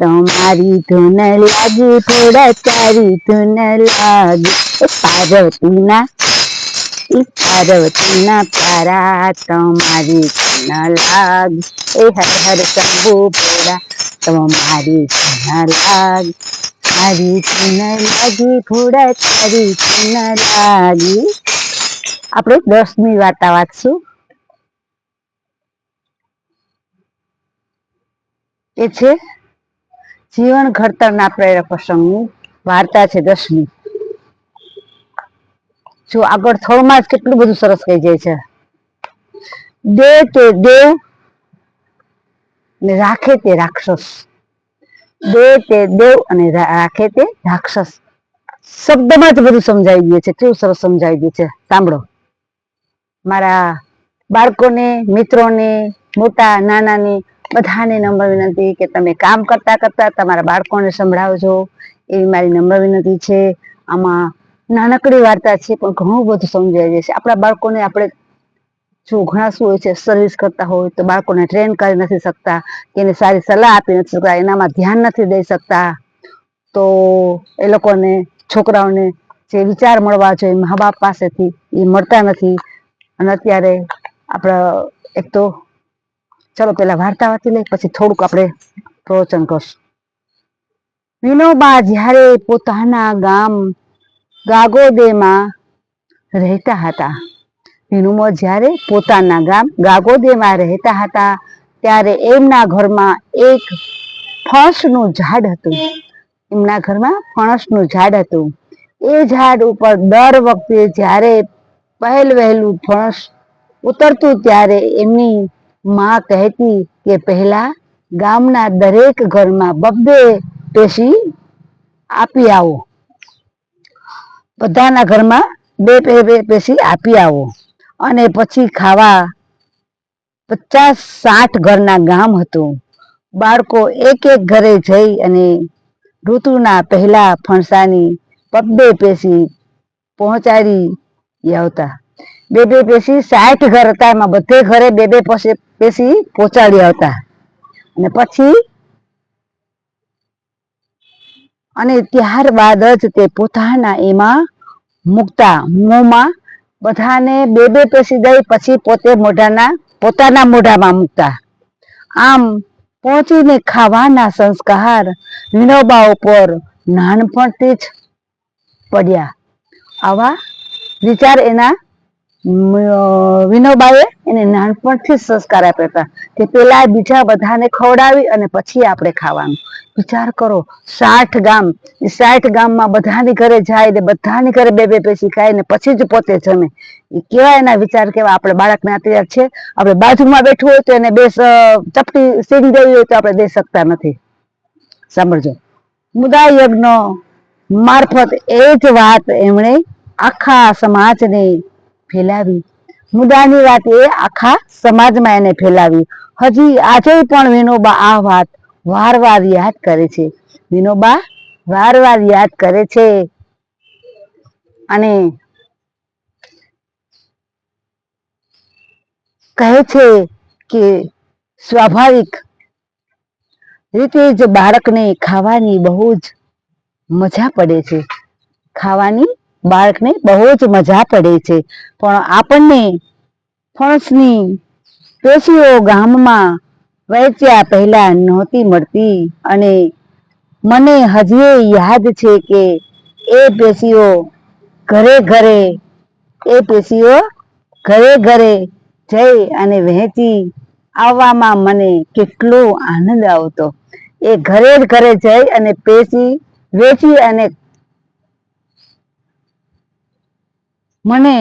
તમારી ધૂન લાગી થોડા તારી ધૂન લાગી એ પાર્વતીના એ પાર્વતીના પ્યારા તમારી ધૂન લાગી એ હર હર શંભુ ભોળા તમારી ધૂન લાગી મારી ધૂન લાગી ભોળા તારી ધૂન લાગી આપણે દસમી વાર્તા વાંચશું એ છે જીવન ઘડતરના પ્રેરક પ્રસંગની વાર્તા છે દસમી જો આગળ થોડમાં જ કેટલું બધું સરસ કહી જાય છે. દે તે દેવ ને રાખે તે રાક્ષસ. દે તે દેવ અને રાખે તે રાક્ષસ. શબ્દમાં જ બધું સમજાવી દે છે. કેવું સરસ સમજાવી દે છે. સાંભળો. મારા બાળકોને, મિત્રોને, મોટા નાનાને બધાને નંબર વિનંતી કે તમે કામ કરતા કરતા તમારા બાળકોને સંભળાવજો. એવી મારી નંબર વિનંતી છે. આમાં નાનકડી વાર્તા છે, પણ ઘણું બધું સમજાઈ જશે આપણા બાળકોને આપણે જો ઘણા શું હોય છે સર્વિસ કરતા હોય તો બાળકોને ટ્રેન કરી નથી શકતા, કે એને સારી સલાહ આપી નથી શકતા, એનામાં ધ્યાન નથી દઈ શકતા. તો એ લોકોને, છોકરાઓને જે વિચાર મળવા જોઈએ મા બાપ પાસેથી એ મળતા નથી. અને અત્યારે આપણા એક તો ચલો પેલા વાર્તા વાંચી લઈ પછી થોડુંક આપણે પ્રવચન કરશું. વિનોબા જ્યારે પોતાના ગામ ગાગોદેમાં રહેતા હતા વિનુમો જ્યારે પોતાના ગામ ગાગોદેમાં રહેતા હતા, ત્યારે એમના ઘરમાં એક ફણસનું ઝાડ હતું. એમના ઘરમાં ફણસનું ઝાડ હતું. એ ઝાડ ઉપર દર વખતે જ્યારે પહેલ વહેલું ફણસ ઉતરતું, ત્યારે એમની માં કહેતી કે પહેલા ગામના દરેક ઘરમાં બબ્બે પેશી આપી આવો. બધાના ઘરમાં બે બે પેશી આપી આવો. અને પછી ખાવા પચાસ સાઠ ઘરના ગામ હતું. બાળકો એક એક ઘરે જઈ અને ઋતુના પહેલા ફણસાની પબ્બે પેશી પહોંચાડી આવતા. બે બે પેશી સાઠ ઘર હતા. એમાં બધે ઘરે બે બે પેશી પહોંચાડ્યા હતા. અને પછી અને ત્યારબાદ જ તે પોતાના એમાં મૂકતા. મોંમાં બધાને બે બે પેશી દઈ, પછી પોતે મોઢાના પોતાના મોઢામાં મૂકતા. આમ પહોંચીને ખાવાના સંસ્કાર વિનોબા ઉપર નાનપણથી જ પડ્યા. આવા વિચાર એના વિનોબાએ એને નાનપણથી જ સંસ્કાર આપ્યા હતા. કે પેલા બીજા બધાને ખવડાવી અને પછી આપણે ખાવાનું. વિચાર કરો, સાઠ ગામ સાઠ ગામમાં બધાની ઘરે જાય ને બધાની ઘરે બે બે પેશી ખાય ને પછી જ પોતે જમે. એ કેવા એના વિચાર કેવા? આપણે બાળકને અત્યાર છે, આપણે બાજુમાં બેઠું હોય તો એને બે ચપટી સીંગ દેવી હોય તો આપણે દઈ શકતા નથી. સાંભળજો. મુદા યજ્ઞ મારફત, એ જ વાત એમણે આખા સમાજને ફેલાવી. મુદાની વાત એ આખા સમાજમાં એને ફેલાવી. હજી આજે પણ વિનોબા આ વાત વાર વાર યાદ કરે છે. વિનોબા વાર વાર યાદ કરે છે. અને કહે છે કે સ્વાભાવિક રીતે જ બાળકને ખાવાની બહુ જ મજા પડે છે. ખાવાની બાળકને બહુ જ મજા પડે છે. પણ આપણને ફણસની પેશીઓ ગામમાં વહેંચ્યા પહેલા નહોતી મળતી. અને મને હજી યાદ છે કે એ પેશીઓ ઘરે ઘરે, એ પેશીઓ ઘરે ઘરે જઈ અને વહેંચી આવવામાં મને કેટલો આનંદ આવતો. એ ઘરે ઘરે જઈ અને પેશી વેચી અને મને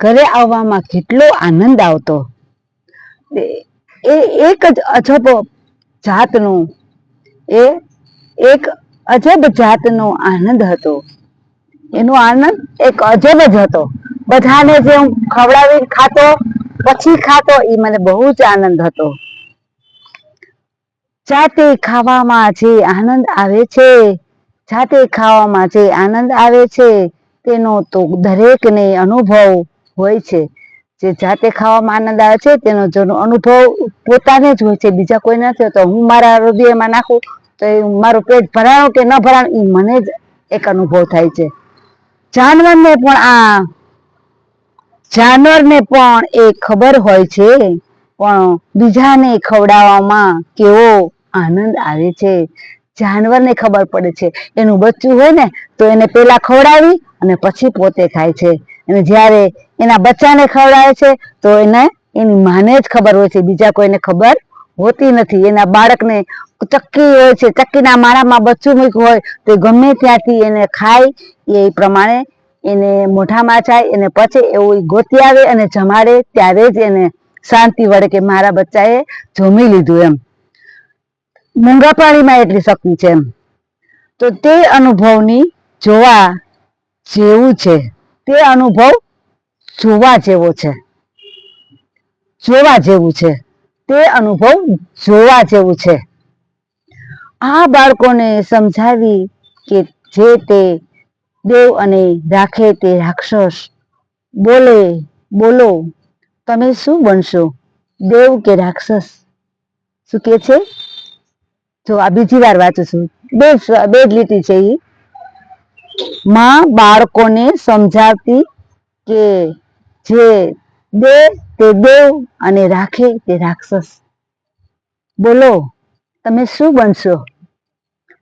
ઘરે આવવામાં કેટલો આનંદ આવતો. એ એક જ અજબ જાતનું, એ એક અજબ જાતનો આનંદ હતો. એનો આનંદ એક અજબ જ હતો. બધાને જે હું ખવડાવી ખાતો, પછી ખાતો એ મને બહુ જ આનંદ હતો. જાતે ખાવામાં જે આનંદ આવે છે, જાતે ખાવામાં જે આનંદ આવે છે તેનો તો દરેકને અનુભવ હોય છે. જે જાતે ખાવામાં આનંદ આવે છે, તેનો જેનો અનુભવ પોતાને જ હોય છે. બીજા કોઈ નથી હોતો. હું મારા હૃદયમાં નાખું તો એ મારું પેટ ભરાણું કે ન ભરાણું એ મને જ એક અનુભવ થાય છે. જાનવરને પણ આ જાનવરને પણ એ ખબર હોય છે. પણ બીજાને ખવડાવવામાં કેવો આનંદ આવે છે. જાનવરને ખબર પડે છે. એનું બચ્ચું હોય ને, તો એને પેલા ખવડાવી અને પછી પોતે ખાય છે. અને જ્યારે એના બચ્ચાને ખવડાવે છે, તો એને એની માને જ ખબર હોય છે. બીજા કોઈને ખબર હોતી નથી. એના બાળકને ચક્કી હોય છે. ચક્કીના માળામાં બચ્ચું મૂક્યું હોય, તો ગમે ત્યાંથી એને ખાય. એ પ્રમાણે એને મોઢામાં જાય એને પચે એવું ગોતી આવે અને જમાડે, ત્યારે જ એને શાંતિ વળે કે મારા બચ્ચાએ જમી લીધું એમ. મૂંગા પાણીમાં એટલી શક્તિ છે એમ. તો તે અનુભવની જોવા જેવું છે. તે અનુભવ જોવા જેવો છે. જોવા જેવું છે. તે અનુભવ જોવા જેવું છે. આ બાળકોને સમજાવી કે જે તે દેવ અને રાખે તે રાક્ષસ, બોલે, બોલો, તમે શું બનશો? દેવ કે રાક્ષસ? શું કે છે? જો આ બીજી વાર વાંચું છું બે બે જ લીટી છે માં બાળકોને સમજાવતી કે જે દે તે દેવ અને રાખે તે રાક્ષસ. બોલો, તમે શું બનશો?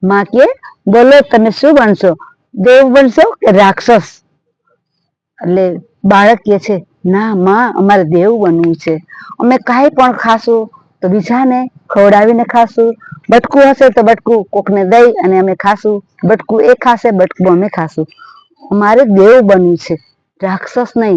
માં કે, બોલો, તમે શું બનશો? દેવ બનશો કે રાક્ષસ? એટલે બાળક કે છે, ના, માં, અમારે દેવ બનવું છે. અમે કાંઈ પણ ખાશું તો બીજાને ખવડાવીને ખાશું બટકું હશે તો બટકું કોકને દઈ અને અમે ખાશું. બટકું એ ખાશે, બટકું અમે ખાશું. મારે દેવ બનવું છે. રાક્ષસ નહીં.